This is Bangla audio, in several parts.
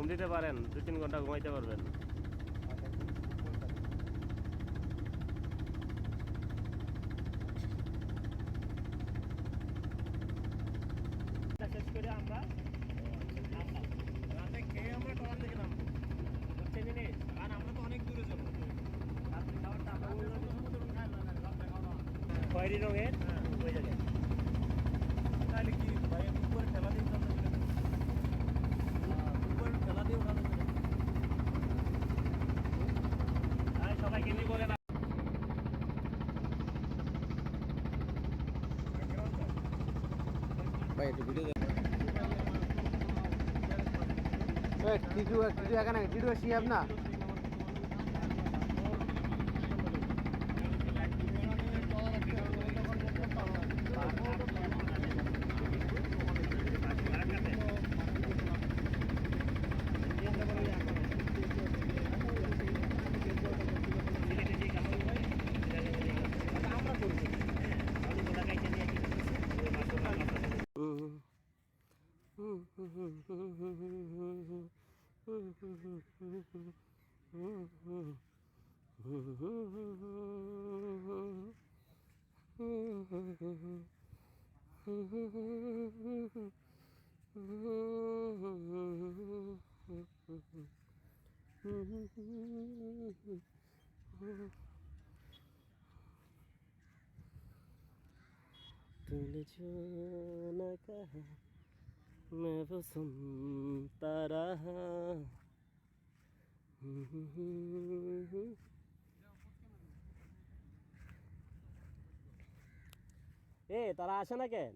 ঘুম দিতে পারেন দু তিন ঘণ্টা ঘুমাইতে পারবেন। করে আমরা তো অনেক দূরে খয়েরি রঙের ওই জায়গায় তাহলে কি ভাই আমি উপরে ঠেলা দিয়ে উঠানো যাবে উপরে ঠেলা দিয়ে উঠানো যাবে আর সবাইকে নিয়ে বলে না ভাই একটু ভিডিও টিটু টিটু এখানে টিটু শিয়াব না? तूने जो न कहा मैं वो सुनता रहा এ তারা আসে না কেন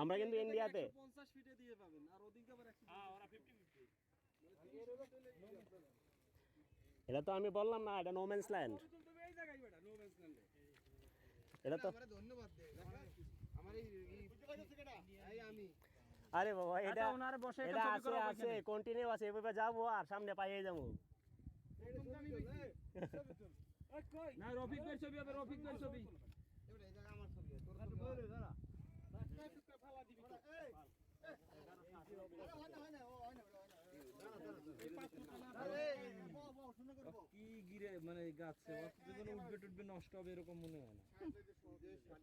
আমরা কিন্তু ইন্ডিয়াতে পঞ্চাশ ফিটে দিয়ে পাবেন আর ওদিকে আবার এটা তো আমি বললাম না এটা নোম্যান্স ল্যান্ড এটা তো ধন্যবাদ আরে বাবা এটা এটা ওনারে বসে এটা আছে আছে কন্টিনিউ আছে এভাবে যাব আর সামনে পাইয়ে যাব। না রফিক ভাই ছবি হবে রফিক ভাই ছবি। আমার ছবি কি গিরে মানে গাছ? উঠবে টুটবে নষ্ট হবে এরকম মনে হয় না।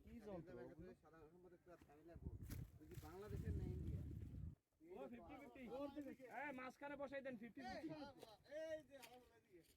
কি বাংলাদেশের না ইন্ডিয়া ও 50 50 মাঝখানে বসাই দেন 50 50 এই যে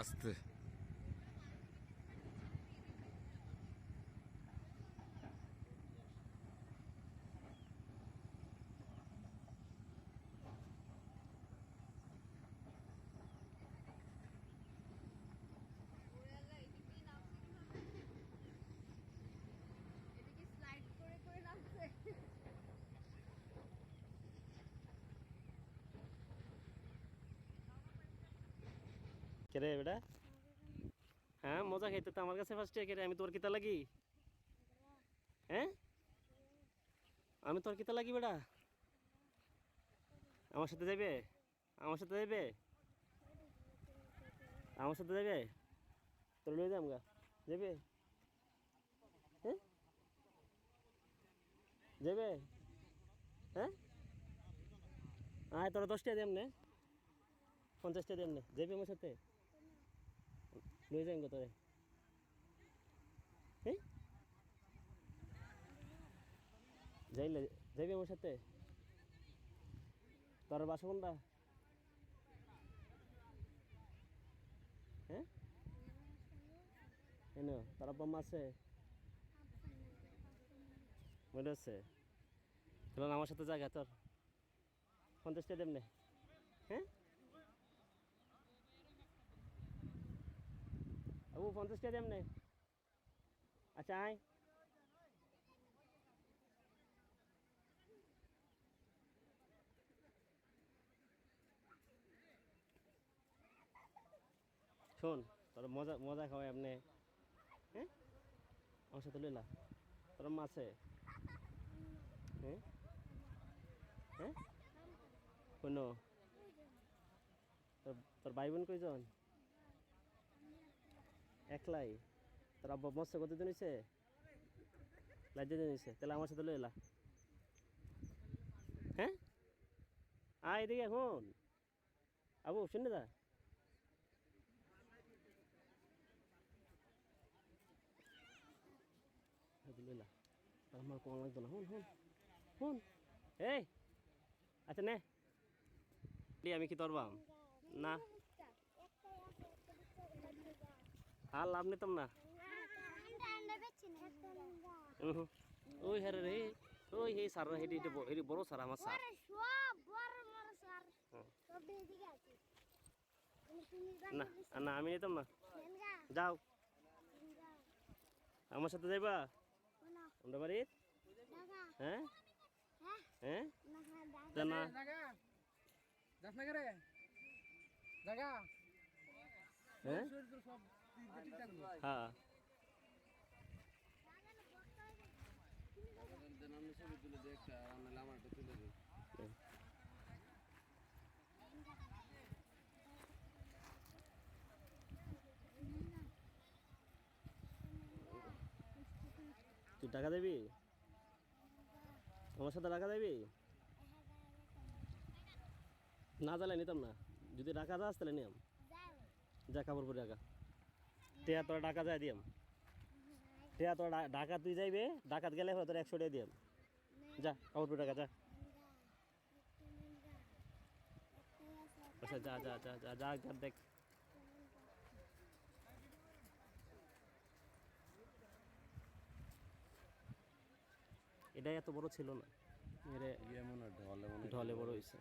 আস্তে ওরা এদিকে নামছে কীভাবে এদিকে স্লাইড করে করে নামছে কে রে বেটা? হ্যাঁ মজা খাইতে তো আমার কাছে ফার্স্ট কে রে আমি তোর কিতা লাগি? হ্যাঁ? আমি তোর কিতা লাগি বেটা? আমার সাথে যাবে আমার সাথে যাবে আমার সাথে যাবে তোর লয়ে যাম গা। যাবে হ্যাঁ? যাবে হ্যাঁ? আয়, তোরা দশটা দিয়ে এমনি পঞ্চাশটা দিয়ে এমনি যাবি আমার সাথে? নিয়ে যাই তোরে। হ্যাঁ যাইলে যাবি আমার সাথে? তোর বাসা কোনটা? হ্যাঁ? এনো তোর আব্বা আছে? মনে আছে? চলো আমার সাথে জায়গা তোর। পঞ্চাশটা দেব নে হ্যাঁ? আবু পঞ্চাশটা দেব নে আচ্ছা আয়। শোন, তোর মজা মজা খাওয়াই আপনি। হ্যাঁ? আমার সাথে লইলা। তোর মা আছে। হ্যাঁ? হ্যাঁ? কোনো তোর তোর ভাই বোন কয়জন? একলাই। তোর আব্বা মস্ত কতদিন হয়েছে লাইতে দিন হয়েছে তাহলে আমার সাথে লইলা হ্যাঁ? আয় এদিকে এখন। আবু, শুনে দা। লইলা আমার কম লাগতো না। হুন হুন হুন। এই আচ্ছা নে। আমি কি তরবাম না। আর লাভ নিতাম না। ওই হ্যাঁ রে ওই হে সার হেডি হেডি বড় সার আমার সার। না না আমি নিতাম না যাও। আমার সাথে যাইবা? আমরা বাড়ি হ্যাঁ? হ্যাঁ না। যাস না জাগা। হ্যাঁ? হ্যাঁ। তুই টাকা দিবি? আমার সাথে টাকা দিবি? না, তাহলে নিতাম না। যদি টাকা যাস তাহলে নিয়াম। যা, কাপড় পরে টাকা টিয়া তোরা টাকা যায় দিয়াম। টিয়া তোরা ঢাকা তুই যাইবে ডাকাত গেলে হয়তো একশো টাকা দিয়াম। যা পরে টাকা যা। আচ্ছা যা যা যা যা যা যা দেখ। এটা এত বড় ছিল না। এরে ঢলে বড় হয়েছে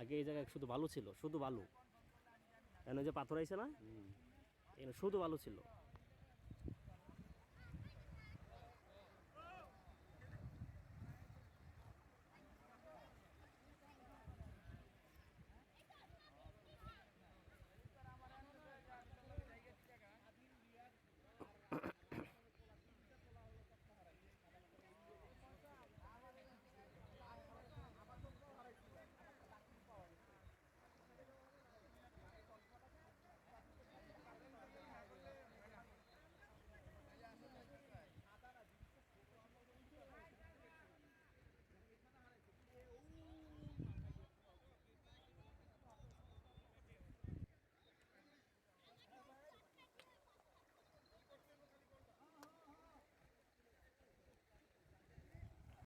আগে এই জায়গায় শুধু বালু ছিল শুধু বালু। এখানে যে পাথর আইছে না? এখানে শুধু ভালো ছিল।